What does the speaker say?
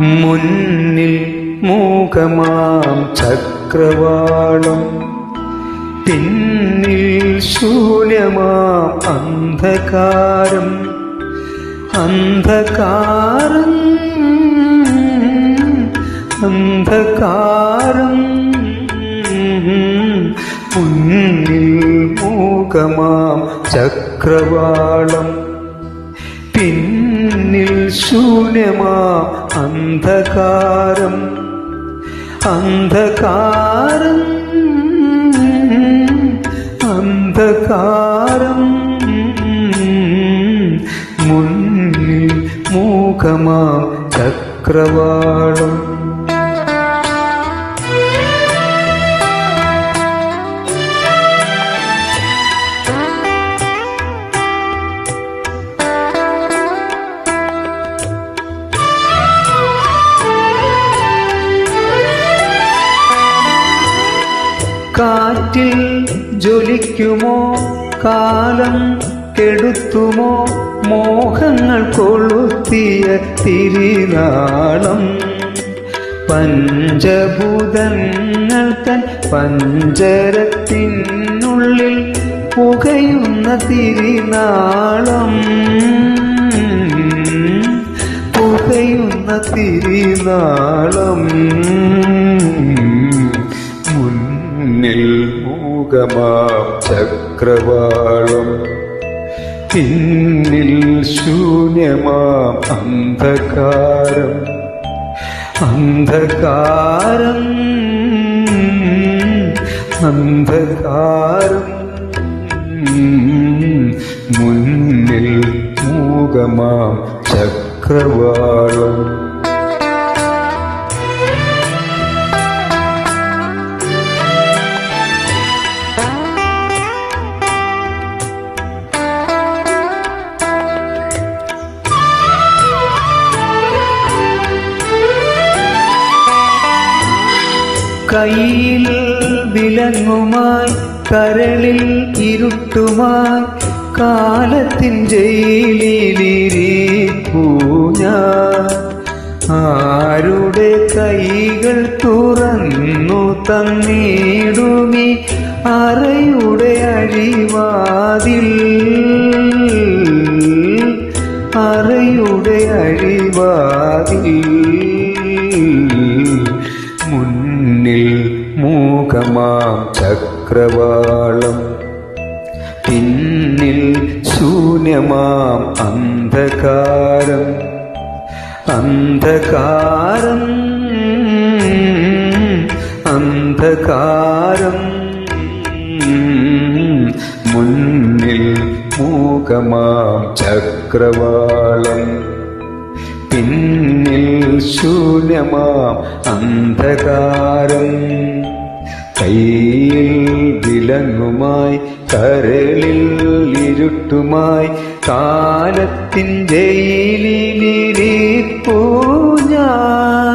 മുന്നിൽ മൂകമാം ചക്രവാളം. പിന്നിൽ ശൂന്യമാം അന്ധകാരം. അന്ധകാരം അന്ധകാരം. മുന്നിൽ മൂകമാം ചക്രവാളം. പിന്നിൽ ശൂന്യമാ അന്ധകാരം. അന്ധകാരം അന്ധകാരം. മുന്നിൽ മൂകമാം ചക്രവാളം. കാറ്റിൽ ജ്വലിക്കുമോ? കാലം കെടുത്തുമോ? മോഹങ്ങൾ കൊളുത്തിയ തിരിനാളം. പഞ്ചഭൂതങ്ങൾ തൻ പഞ്ചരത്തിനുള്ളിൽ പുകയുന്ന തിരിനാളം. പുകയുന്ന തിരിനാളം. മൂകമാം ചക്രവാളം. പിന്നിൽ ശൂന്യമാം അന്ധകാരം. അന്ധകാരം അന്ധകാരം. മുന്നിൽ മൂകമാം ചക്രവാളം. കയ്യിൽ വിലങ്ങുമായി കരളിൽ ഇരുട്ടുമായി കാലത്തിൻ ജയിലിലിരിപ്പൂ ഞാൻ. ആരുടെ കൈകൾ തുറന്നു തന്നിടുമി അറയുടെ അഴിവാതിൽ. അറയുടെ അഴിവാതിൽ. മൂകമാം ചക്രവാളം. പിന്നിൽ ശൂന്യമാം അന്ധകാരം. അന്ധകാരം അന്ധകാരം. മുന്നിൽ മൂകമാം ചക്രവാളം. പിന്നിൽ ശൂന്യമാം അന്ധകാരം. കയ്യിൽ വിലങ്ങുമായി കരളിൽ ഇരുട്ടുമായി കാലത്തിൻ ജയിലിലിരിപ്പൂ ഞാൻ.